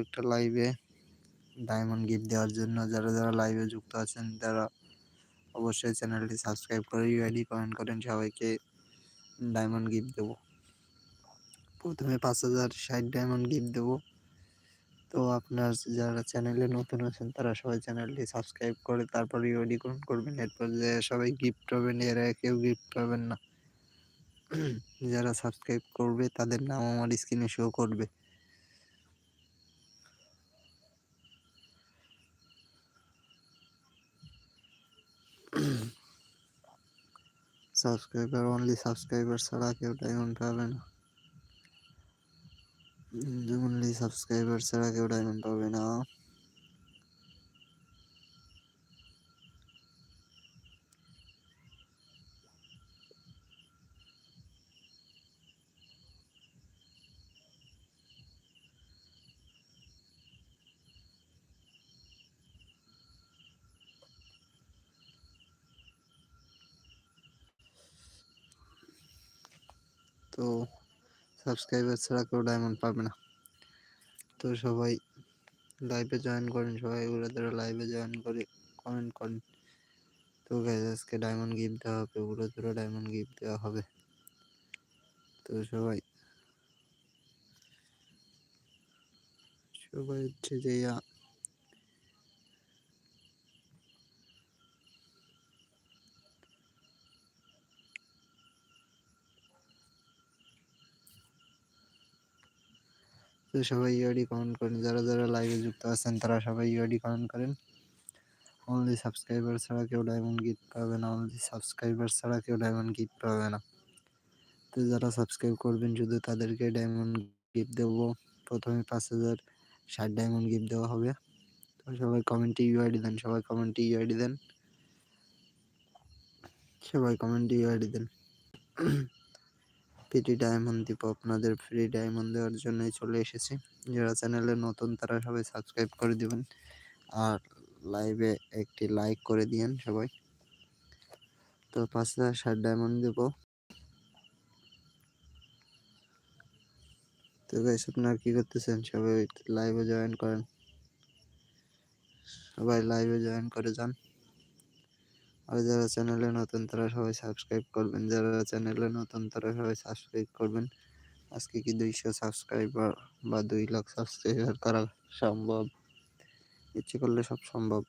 একটা লাইভে diamond gift দেওয়ার জন্য। যারা যারা লাইভে যুক্ত আছেন, তারা অবশ্যই চ্যানেলটি সাবস্ক্রাইব করে ইউআইডি কমেন্ট করেন, সবাইকে ডায়মন্ড গিফট দেবো। প্রথমে পাঁচ হাজার ষাট ডায়মন্ড গিফট দেবো। তো আপনার যারা চ্যানেলে নতুন আছেন, তারা সবাই চ্যানেলটি সাবস্ক্রাইব করে, তারপর ইউআইডি কমেন্ট করবেন। এরপর যে সবাই গিফট পাবেন, এরা কেউ গিফট পাবেন না। যারা সাবস্ক্রাইব করবে, তাদের নাম আমার স্ক্রিনে শো করবে। সাবস্ক্রাইবার অনলি সাবস্ক্রাইবার ছাড়া কেউ ডায়মন্ড পাবে না। অনলি সাবস্ক্রাইবার ছাড়া কেউ ডায়মন্ড পাবে না। তো সাবস্ক্রাইবার ছাড়া কেউ ডায়মন্ড পাবে না। তো সবাই লাইভে জয়েন করেন, সবাই ওরা তারা লাইভে জয়েন করে কমেন্ট করেন। তো গাইজ আজকে ডায়মন্ড গিফট দেওয়া হবে, ওগুলো তোরা ডায়মন্ড গিফট দেওয়া হবে। তো সবাই সবাই হচ্ছে যে তো সবাই ইউআইডি কমেন্ট করেন। যারা যারা লাইভে যুক্ত আছেন, তারা সবাই ইউআইডি কমেন্ট করেন। অনলি সাবস্ক্রাইবার ছাড়া কেউ ডায়মন্ড গিফট পাবে না। অনলি সাবস্ক্রাইবার ছাড়া কেউ ডায়মন্ড গিফট পাবে না। তো যারা সাবস্ক্রাইব করবেন, শুধু তাদেরকে ডায়মন্ড গিফট দেবো। প্রথমে পাঁচ হাজার ষাট ডায়মন্ড গিফট দেওয়া হবে। তো সবাই কমেন্টে ইউআইডি দেন, সবাই কমেন্টে ইউআইডি দেন। সবাই কমেন্টে ইউআইডি দেন। ফ্রি ডায়মন্ড দিব আপনাদের ফ্রি ডায়মন্ড দেওয়ার জন্যই চলে এসেছি। যারা চ্যানেলে নতুন, তারা সবাই সাবস্ক্রাইব করে দিবেন। আর লাইভে একটি লাইক করে দিয়েন সবাই। তো পাঁচ হাজার ষাট ডায়মন্ড দেবো। তো গাইস আপনারা কি করতেছেন? সবাই লাইভে জয়েন করেন। সবাই লাইভে জয়েন করে যান। আর যারা চ্যানেলে নতুন তারা সবাই সাবস্ক্রাইব করবেন, যারা চ্যানেলে নতুন তারা সবাই সাবস্ক্রাইব করবেন। আজকে কি দুইশো সাবস্ক্রাইবার বা দুই লাখ সাবস্ক্রাইবার করা সম্ভব? ইচ্ছে করলে সব সম্ভব।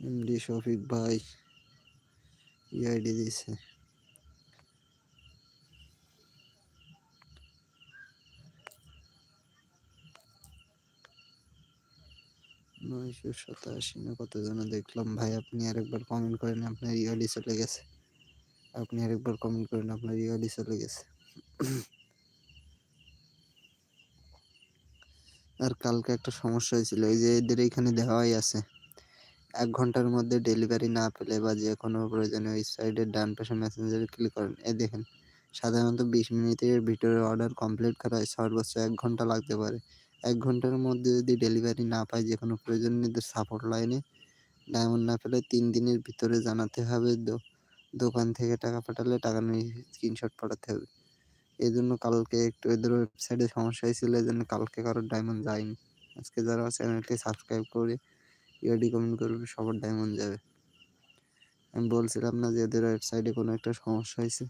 এমডি শফিক ভাই, ইআইডি দিছে। নয়শো সাতাশি না কত জন দেখলাম? ভাই, আপনি আরেকবার কমেন্ট করেন, আপনার ইআইডি চলে গেছে। আপনি আরেকবার কমেন্ট করেন, আপনার ইআইডি চলে গেছে। আর কালকে একটা সমস্যা হয়েছিল, এই যে এদের এইখানে দেওয়াই আছে। এক ঘণ্টার মধ্যে ডেলিভারি না পেলে বা যে কোনো প্রয়োজনে ওই সাইডের ডান পাশে মেসেঞ্জারে ক্লিক করেন। এ দেখেন, সাধারণত বিশ মিনিটের ভিতরে অর্ডার কমপ্লিট করায় সর্বোচ্চ এক ঘণ্টা লাগতে পারে। এক ঘণ্টার মধ্যে যদি ডেলিভারি না পায় যে কোনো প্রয়োজন প্রয়োজনীয়দের সাপোর্ট লাইনে ডায়মন্ড না পেলে তিন দিনের ভিতরে জানাতে হবে। দোকান থেকে টাকা পাঠালে টাকা নিয়ে স্ক্রিনশট পাঠাতে হবে। এই জন্য কালকে একটু এদের ওয়েবসাইটে সমস্যা হয়েছিল এই জন্য কালকে কারোর ডায়মন্ড যায়নি। আজকে যারা চ্যানেলটি সাবস্ক্রাইব করে ইউডি কমেন্ট করবে, সবার ডায়মন্ড যাবে। আমি বলছিলাম না যে এদের ওয়েবসাইটে কোনো একটা সমস্যা হয়েছে।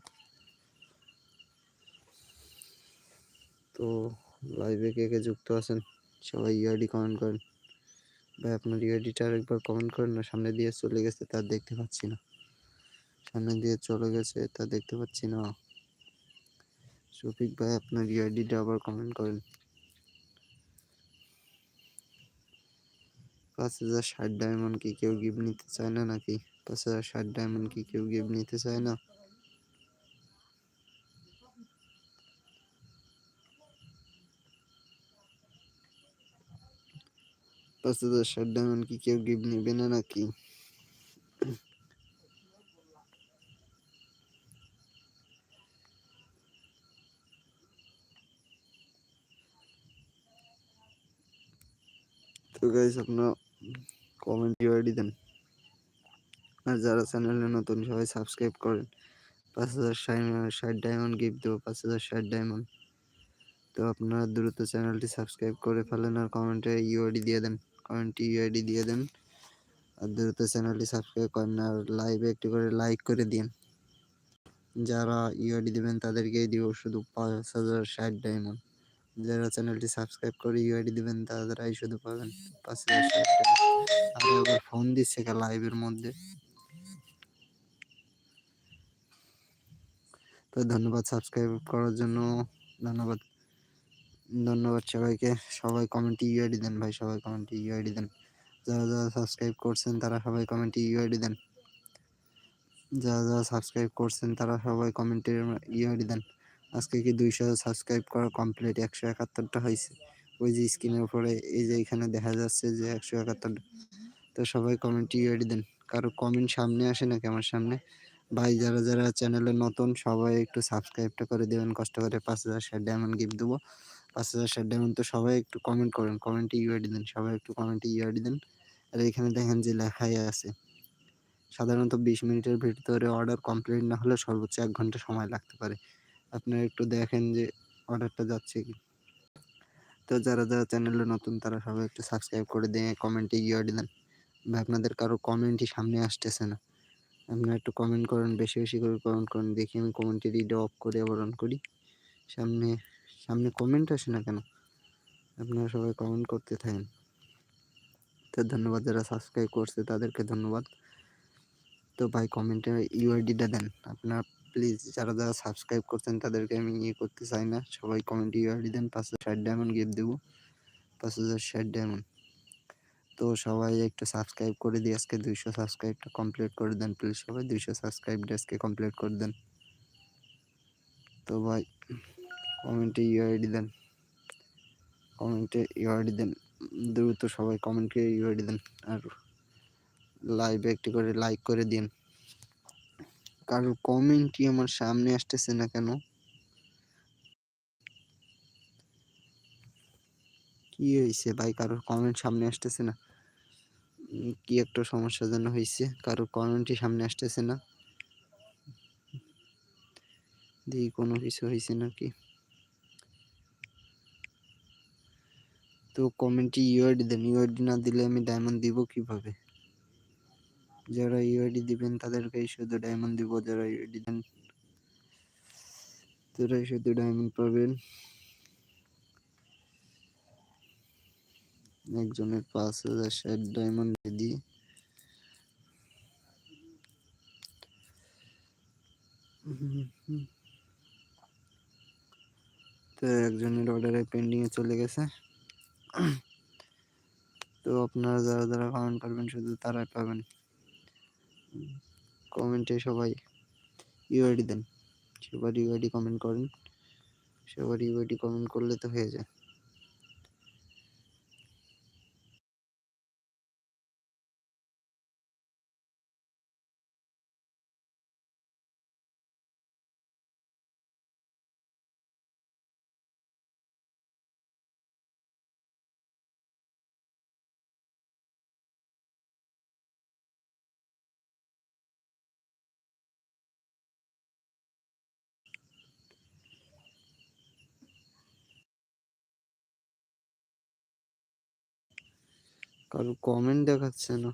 তো লাইভে কে কে যুক্ত আছেন, সবাই ইআইডি কমেন্ট করেন। ভাই, আপনার ইউআইডিটা একবার কমেন্ট করেন না, সামনে দিয়ে চলে গেছে, তা দেখতে পাচ্ছি না। সামনে দিয়ে চলে গেছে, তা দেখতে পাচ্ছি না। শফিক ভাই, আপনার ইউআইডিটা আবার কমেন্ট করেন। পাঁচ হাজার ষাট ডায়মন্ড কি কেউ গিফট নিতে চায় না নাকি? পাঁচ হাজার ষাট ডায়মন্ড কি কেউ গিফট নিতে চায় না? পাঁচ হাজার ষাট ডায়মন্ড কি কেউ গিফট নেবে না নাকি? তো গাইস আপনারা কমেন্ট ইউআইডি দেন। আর যারা চ্যানেলে নতুন, সবাই সাবস্ক্রাইব করেন। পাঁচ হাজার ষাট ডায়মন্ড গিফট দেবো, পাঁচ হাজার ষাট ডায়মন্ড তো আপনারা দ্রুত চ্যানেলটি সাবস্ক্রাইব করে ফেলেন আর কমেন্টে ইউআইডি দিয়ে দেন। কমেন্টে ইউআইডি দিয়ে দেন। আর দ্রুত চ্যানেলটি সাবস্ক্রাইব করেন আর লাইভে একটু করে লাইক করে দিন। যারা ইউআইডি দেবেন, তাদেরকেই দিব শুধু পাঁচ হাজার ষাট ডায়মন্ড যারা চ্যানেলটি সাবস্ক্রাইব করে ইউআইডি দেবেন তাদেরাই শুধু পাবেন পাঁচ হাজার ষাট ডায়মন্ড ফোন দিচ্ছে লাইভের মধ্যে। তো ধন্যবাদ সাবস্ক্রাইব করার জন্য। ধন্যবাদ। ধন্যবাদ সবাইকে। সবাই কমেন্টে ইউআইডি দেন ভাই, সবাই কমেন্টে ইউআইডি দেন। যারা যারা সাবস্ক্রাইব করছেন তারা সবাই কমেন্টে ইউআইডি দেন। যারা যারা সাবস্ক্রাইব করছেন তারা সবাই কমেন্টে ইউআইডি দেন। আজকে কি দুইশো সাবস্ক্রাইব করা কমপ্লিট একশো একাত্তরটা হয়েছে। ওই যে স্ক্রিনের উপরে, এই যে এখানে দেখা যাচ্ছে যে একশো একাত্তরটা তো সবাই কমেন্টে ইউআইডি দেন। কারও কমেন্ট সামনে আসে নাকি আমার সামনে? ভাই, যারা যারা চ্যানেলে নতুন, সবাই একটু সাবস্ক্রাইবটা করে দেবেন। কষ্ট করে পাঁচ হাজার ষাট ডায়মন্ড গিফট দেবো। পাঁচ হাজার ষাট ডায়মন্ড তো সবাই একটু কমেন্ট করেন। কমেন্টে ইউআইডি দেন, সবাই একটু কমেন্টে ইউআইডি দেন। আর এখানে দেখেন যে লেখাই আছে। সাধারণত বিশ মিনিটের ভিতরে অর্ডার কমপ্লিট না হলে সর্বোচ্চ এক ঘণ্টা সময় লাগতে পারে। আপনারা একটু দেখেন যে অর্ডারটা যাচ্ছে কি। তো যারা যারা চ্যানেলে নতুন, তারা সবাই একটু সাবস্ক্রাইব করে দিয়ে কমেন্টে ইউআইডি দেন। বা আপনাদের কারও কমেন্টই সামনে আসতেছে না। আপনারা একটু কমেন্ট করেন, বেশি বেশি করে কমেন্ট করেন। দেখি আমি কমেন্টের রিড অফ করে আবার অন করি। সামনে সামনে কমেন্ট আসে না কেন? আপনারা সবাই কমেন্ট করতে থাকেন। তো ধন্যবাদ যারা সাবস্ক্রাইব করছে, তাদেরকে ধন্যবাদ। তো ভাই কমেন্টে ইউআইডিটা দেন। আপনারা প্লিজ যারা যারা সাবস্ক্রাইব করছেন, তাদেরকে আমি ইয়ে করতে চাই না। সবাই কমেন্টে ইউআইডি দেন, পাঁচ হাজার ষাট ডায়মন্ড গিফট দেবো। পাঁচ হাজার ষাট ডায়মন্ড তো সবাই একটু সাবস্ক্রাইব করে দিয়ে আজকে দুইশো সাবস্ক্রাইবটা কমপ্লিট করে দেন প্লিজ সবাই দুইশো সাবস্ক্রাইব আজকে কমপ্লিট করে দেন। তো ভাই কমেন্টে ইউআইডি দেন। কমেন্টে ইউআইডি দেন। দ্রুত সবাই কমেন্টে ইউআইডি দেন আর লাইভে একটি করে লাইক করে দিন। কারোর কমেন্টই আমার সামনে আসতেছে না কেন? কি হয়েছে ভাই? কারোর কমেন্ট সামনে আসতেছে না? কি একটা সমস্যা যেন হয়েছে কারোর কমেন্টই সামনে আসতেছে না? দেখি কোনো কিছু হয়েছে নাকি? তো কমেন্টে ইউআইডি দেন। ইউআইডি না দিলে আমি ডায়মন্ড দিব কীভাবে? যারা ইউআইডি দিবেন তাদেরকেই শুধু ডায়মন্ড দিব, যারা ইউআইডি দেন তারাই শুধু ডায়মন্ড পাবেন। একজনের পাঁচ হাজার ষাট ডায়মন্ড দিই তো একজনের অর্ডারে পেন্ডিংয়ে চলে গেছে। তো আপনারা যারা যারা কমেন্ট করবেন, শুধু তারাই পাবেন। কমেন্টে সবাই ইউআইডি দেন। সবার ইউআইডি কমেন্ট করেন। সবার ইউআইডি কমেন্ট করলে তো হয়ে যায়। কারও কমেন্ট দেখাচ্ছে না।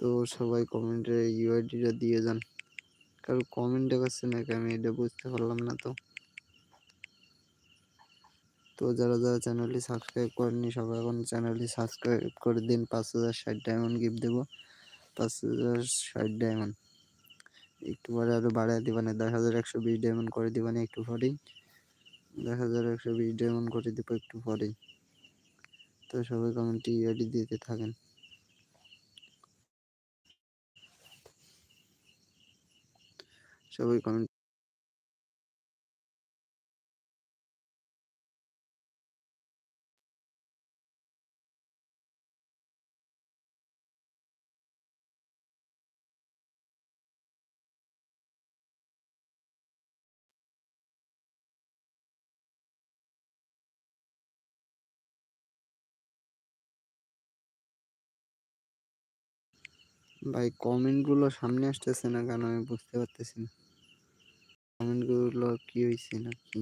তো সবাই কমেন্টে ইউআইডিটা দিয়ে যান। কারও কমেন্ট দেখাচ্ছে নাকি আমি এটা বুঝতে পারলাম না তো। তো যারা যারা চ্যানেলটি সাবস্ক্রাইব করেননি, সবাই এখন চ্যানেলটি সাবস্ক্রাইব করে দিন। পাঁচ হাজার ষাট ডায়মন্ড গিফট দেবো। পাঁচ হাজার ষাট ডায়মন্ড একটু পরে আরও বাড়ায় দিবানে দশ হাজার একশো বিশ ডায়মন্ড করে দিবানে একটু পরেই দশ হাজার একশো বিশ ডায়মন্ড করে দিব একটু পরেই তো সবাই কমেন্টে রেডি দিতে থাকেন। সবাই কমেন্ট ভাই কমেন্টগুলো সামনে আসতেছে না কেন আমি বুঝতে পারতেছি না। কমেন্টগুলো কি হয়েছে না কি?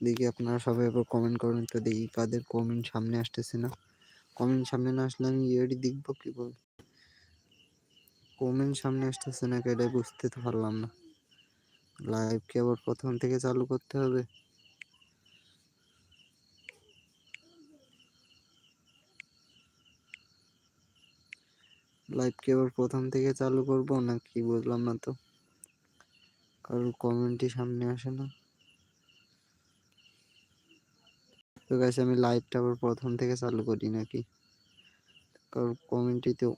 দেখি আপনারা সবাই এবার কমেন্ট করেন তো দেখি কাদের কমেন্ট সামনে আসতেছে না। কমেন্ট সামনে না আসলে আমি ইয়েডি দেখব কি বল? কমেন্ট সামনে আসতেছে না এটাই বুঝতে তো পারলাম না। লাইভ কি আবার প্রথম থেকে চালু করতে হবে? লাইভ কি আবার প্রথম থেকে চালু করব না কি বুঝলাম না তো? কারোর কমেন্টই সামনে আসে না। তো গাছ আমি লাইভটা আবার প্রথম থেকে চালু করি নাকি? কারোর কমেন্টই তো